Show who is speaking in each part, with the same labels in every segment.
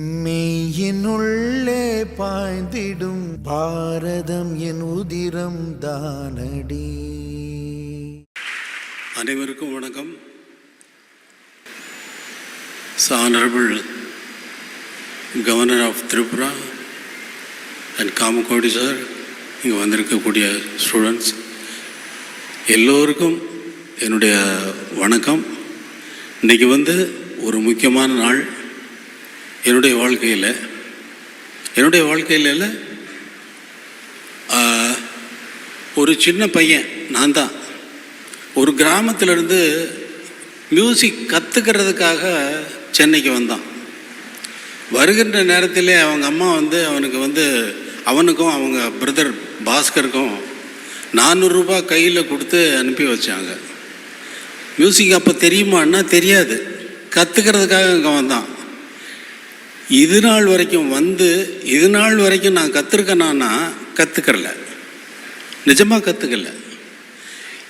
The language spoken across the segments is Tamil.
Speaker 1: மெய்யினுள்ளே பாய்ந்திடும் பாரதம் என் உதிரம் தானடி.
Speaker 2: அனைவருக்கும் வணக்கம். Honourable Governor of Tripura and Kamakoti sir இங்கே வந்திருக்கக்கூடிய ஸ்டூடெண்ட்ஸ் எல்லோருக்கும் என்னுடைய வணக்கம். இன்றைக்கி வந்து ஒரு முக்கியமான நாள். என்னுடைய வாழ்க்கையில் என்னுடைய வாழ்க்கையில் இல்லை, ஒரு சின்ன பையன் நான் தான். ஒரு கிராமத்திலிருந்து மியூசிக் கற்றுக்கிறதுக்காக சென்னைக்கு வந்தான். வருகின்ற நேரத்திலே அவங்க அம்மா வந்து அவனுக்கு வந்து அவனுக்கும் அவங்க பிரதர் பாஸ்கருக்கும் நானூறுரூபா கையில் கொடுத்து அனுப்பி வச்சாங்க. மியூசிக் அப்போ தெரியுமான்னா தெரியாது. கற்றுக்கிறதுக்காக அங்கே வந்தான். இது நாள் வரைக்கும் வந்து இது நாள் வரைக்கும் நான் கற்றுருக்கேனான்னா கற்றுக்கறல நிஜமாக கற்றுக்கல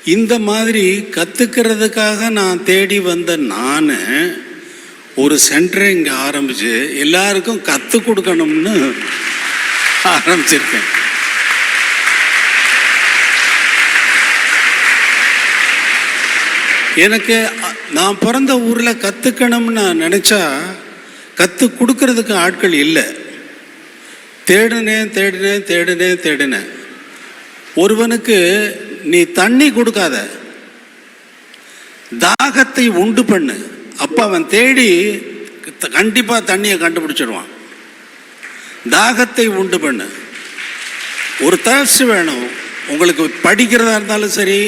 Speaker 2: இந்த மாதிரி கற்றுக்கிறதுக்காக நான் தேடி வந்த நான் ஒரு சென்டரை இங்கே ஆரம்பித்து எல்லாருக்கும் கற்றுக் கொடுக்கணும்னு ஆரம்பிச்சிருக்கேன். எனக்கு நான் பிறந்த ஊரில் கற்றுக்கணும்னு நான் நினச்சா கற்று கொடுக்கறதுக்கு ஆட்கள் இல்லை. தேடினேன் தேடினேன் தேடினேன் தேடினேன் ஒருவனுக்கு நீ தண்ணி கொடுக்காத. தாகத்தை உண்டு பண்ணு. அப்போ அவன் தேடி கண்டிப்பாக தண்ணியை கண்டுபிடிச்சிடுவான் தாகத்தை உண்டு பண்ணு. ஒரு தளர்ச்சி வேணும். உங்களுக்கு படிக்கிறதா இருந்தாலும் சரி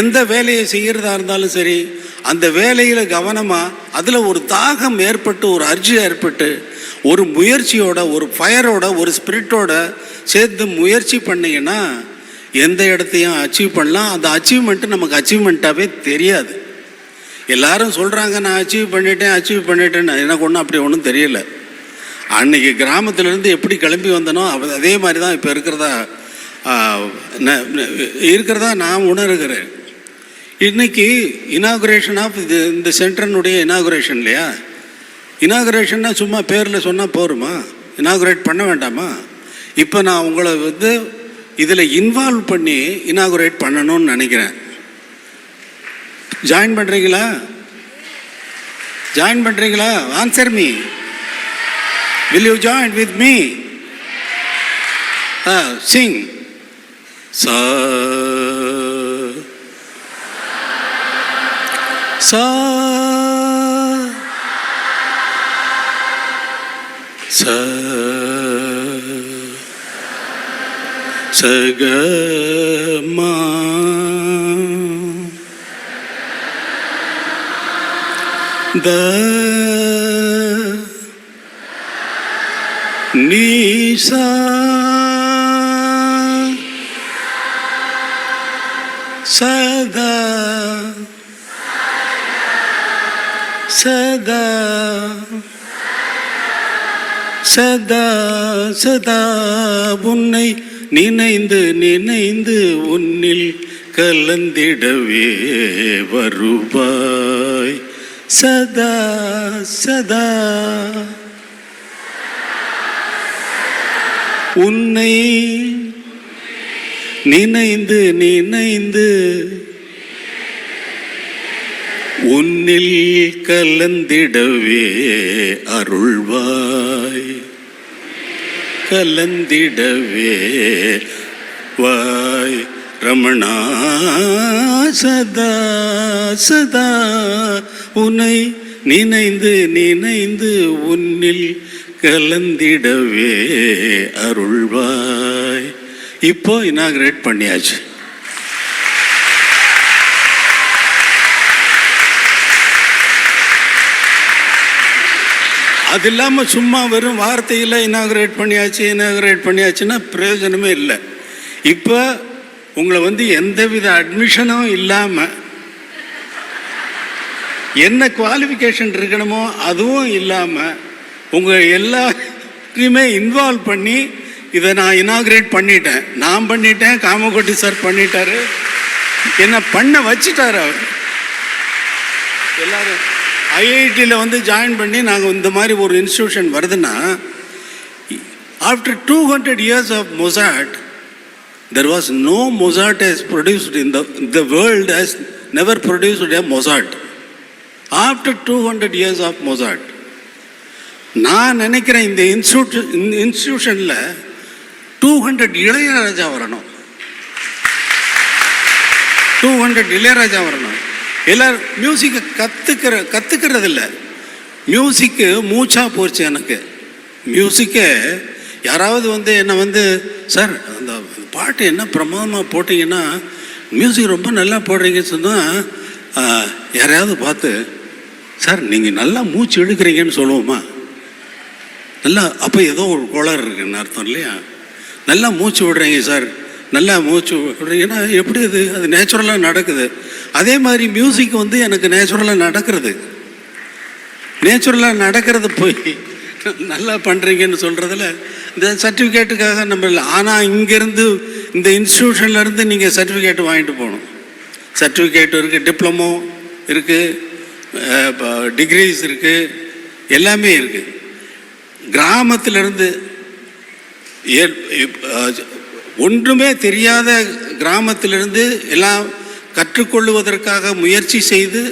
Speaker 2: எந்த வேலையை செய்கிறதா இருந்தாலும் சரி அந்த வேலையில் கவனமாக அதில் ஒரு தாகம் ஏற்பட்டு ஒரு அர்ஜி ஏற்பட்டு ஒரு முயற்சியோட ஒரு ஃபயரோட ஒரு ஸ்பிரிட்டோட சேர்த்து முயற்சி பண்ணிங்கன்னா எந்த இடத்தையும் அச்சீவ் பண்ணலாம். அந்த அச்சீவ்மெண்ட்டு நமக்கு அச்சீவ்மெண்ட்டாகவே தெரியாது. எல்லாரும் சொல்கிறாங்க நான் அச்சீவ் பண்ணிட்டேன் அச்சீவ் பண்ணிட்டேன்னு. எனக்கு ஒன்றும் அப்படி ஒன்றும் தெரியல. அன்னைக்கு கிராமத்திலேருந்து எப்படி கிளம்பி வந்தனோ அதே மாதிரி தான் இப்போ இருக்கிறதா ந- இருக்கிறதா நான் உணர்கிறேன். இன்னைக்கு இனாகுரேஷன் ஆஃப் இது இந்த சென்டர்னுடைய இனாகுரேஷன் இல்லையா? இனாகுரேஷன்னா சும்மா பேரில் சொன்னால் போருமா? இனாகுரேட் பண்ண வேண்டாமா? இப்போ நான் உங்களை வந்து இதில் இன்வால்வ் பண்ணி இனாகுரேட் பண்ணணும்னு நினைக்கிறேன். ஜாயின் பண்ணுறீங்களா ஜாயின் பண்ணுறீங்களா answer me will you join with me sing சா சா ச சக த நீசா சதா சதா சதா சதா உன்னை நினைந்து நினைந்து உன்னில் கலந்திடவே வருவாய். சதா சதா உன்னை நினைந்து நினைந்து உன்னில் கலந்திடவே அருள்வாய். கலந்திடவே வாய். ரமணா சதா சதா உனை நினைந்து நினைந்து உன்னில் கலந்திடவே அருள்வாய். இப்போ இனாகிரேட் பண்ணியாச்சு. அது இல்லாமல் சும்மா வெறும் வார்த்தையில் இனாகிரேட் பண்ணியாச்சு இனாகிரேட் பண்ணியாச்சுன்னா பிரயோஜனமே இல்லை. இப்போ உங்களை வந்து எந்தவித அட்மிஷனும் இல்லாமல் என்ன குவாலிஃபிகேஷன் இருக்கணுமோ அதுவும் இல்லாமல் உங்கள் எல்லாத்தையுமே இன்வால்வ் பண்ணி இதை நான் இனாகிரேட் பண்ணிட்டேன். நான் பண்ணிட்டேன் காமகோட்டி சார் பண்ணிட்டாரு. என்ன பண்ண வச்சுட்டார் அவர். எல்லாரும். ஐஐடியில் வந்து ஜாயின் பண்ணி நாங்கள் இந்த மாதிரி ஒரு இன்ஸ்டியூஷன் வருதுன்னா after two hundred years of Mozart there was no Mozart has produced in the the world has never produced a Mozart after two hundred years of Mozart நான் நினைக்கிறேன் இந்த இன்ஸ்டியூட் இந்த இன்ஸ்டியூஷனில் டூ ஹண்ட்ரட் இளையராஜா வரணும். டூ ஹண்ட்ரட் இளையராஜா வரணும். எல்லாரும் மியூசிக்கை கற்றுக்கிற கற்றுக்கிறது இல்லை மியூசிக்கு மூச்சாக போச்சு எனக்கு. மியூசிக்கை யாராவது வந்து என்னை வந்து சார் அந்த பாட்டு என்ன பிரமாதமாக போட்டிங்கன்னா மியூசிக் ரொம்ப நல்லா போடுறீங்கன்னு சொன்னால் யாரையாவது பார்த்து சார் நீங்கள் நல்லா மூச்சு எடுக்கிறீங்கன்னு சொல்லுவோமா? நல்லா அப்போ ஏதோ ஒரு குளர் இருக்குன்னு அர்த்தம் இல்லையா? நல்லா மூச்சு விடுறீங்க சார். நல்லா மூச்சு ஏன்னா எப்படி அது அது நேச்சுரலாக நடக்குது. அதே மாதிரி மியூசிக் வந்து எனக்கு நேச்சுரலாக நடக்கிறது. நேச்சுரலாக நடக்கிறது போய் நல்லா பண்ணுறீங்கன்னு சொல்கிறதுல இந்த சர்டிஃபிகேட்டுக்காக நம்ம இல்லை ஆனால் இங்கேருந்து இந்த இன்ஸ்டியூஷன்லேருந்து நீங்கள் சர்டிஃபிகேட் வாங்கிட்டு போகணும். சர்டிஃபிகேட் இருக்குது டிப்ளமோ இருக்குது டிகிரிஸ் இருக்குது எல்லாமே இருக்குது கிராமத்திலேருந்து ஏற்- ஒன்றுமே தெரியாத கிராமத்திலிருந்து எல்லாம் கற்றுக்கொள்வதற்காக முயற்சி செய்து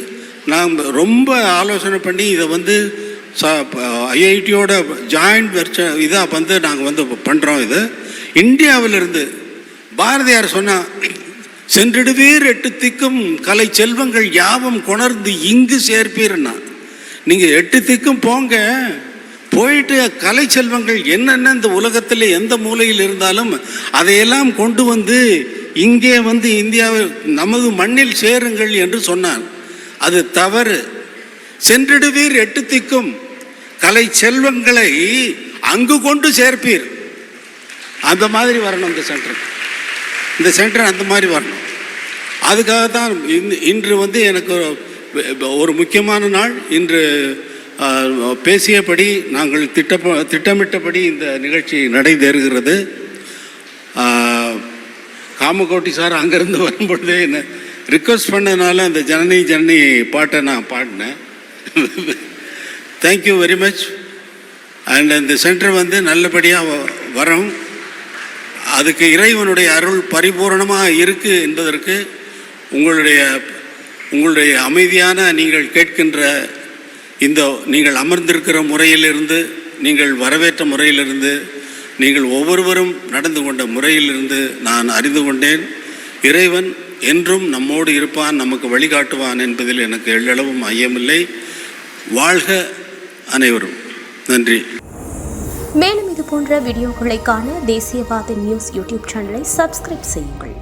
Speaker 2: நாம் ரொம்ப ஆலோசனை பண்ணி இதை வந்து ஐஐடியோட ஜாயிண்ட் வெர்ச்ச இதாக வந்து நாங்கள் வந்து பண்ணுறோம் இது. இந்தியாவிலிருந்து பாரதியார் சொன்னால் சென்றிடுவீர் எட்டு திக்கும் கலை செல்வங்கள் யாவும் கொணர்ந்து இங்கு சேர்ப்பீர்னா. நீங்கள் எட்டு திக்கும் போங்க. போயிட்டு கலை செல்வங்கள் என்னென்ன இந்த உலகத்தில் எந்த மூலையில் இருந்தாலும் அதையெல்லாம் கொண்டு வந்து இங்கே வந்து இந்தியாவில் நமது மண்ணில் சேருங்கள் என்று சொன்னான் அது தவறு. சென்றிடுவீர் எட்டு திக்கும் கலை செல்வங்களை அங்கு கொண்டு சேர்ப்பீர். அந்த மாதிரி வரணும் இந்த சென்டர் இந்த சென்டர் அந்த மாதிரி வரணும். அதுக்காக தான் இன்று வந்து எனக்கு ஒரு- முக்கியமான நாள். இன்று பேசியபடி நாங்கள் திட்டப்ப திட்டமிட்டபடி இந்த நிகழ்ச்சி நடைபெறுகிறது. காமகோட்டி சார் அங்கேருந்து வரும்பொழுதே என்ன ரிக்வஸ்ட் பண்ணதுனால அந்த ஜனனி ஜனனி பாட்டை நான் பாடினேன். Thank you very much and இந்த சென்டர் வந்து நல்லபடியாக வரும். அதுக்கு இறைவனுடைய அருள் பரிபூரணமாக இருக்குது என்பதற்கு உங்களுடைய உங்களுடைய அமைதியான நீங்கள் கேட்கின்ற இந்த நீங்கள் அமர்ந்திருக்கிற முறையிலிருந்து நீங்கள் வரவேற்ற முறையிலிருந்து நீங்கள் ஒவ்வொருவரும் நடந்து கொண்ட முறையிலிருந்து நான் அறிந்து கொண்டேன். இறைவன் என்றும் நம்மோடு இருப்பான் நமக்கு வழிகாட்டுவான் என்பதில் எனக்கு எள்ளளவும் ஐயமில்லை. வாழ்க அனைவரும். நன்றி.
Speaker 3: மேலும் இது போன்ற வீடியோக்களை காண தேசியவாத நியூஸ் யூடியூப் சேனலை சப்ஸ்கிரைப் செய்யுங்கள்.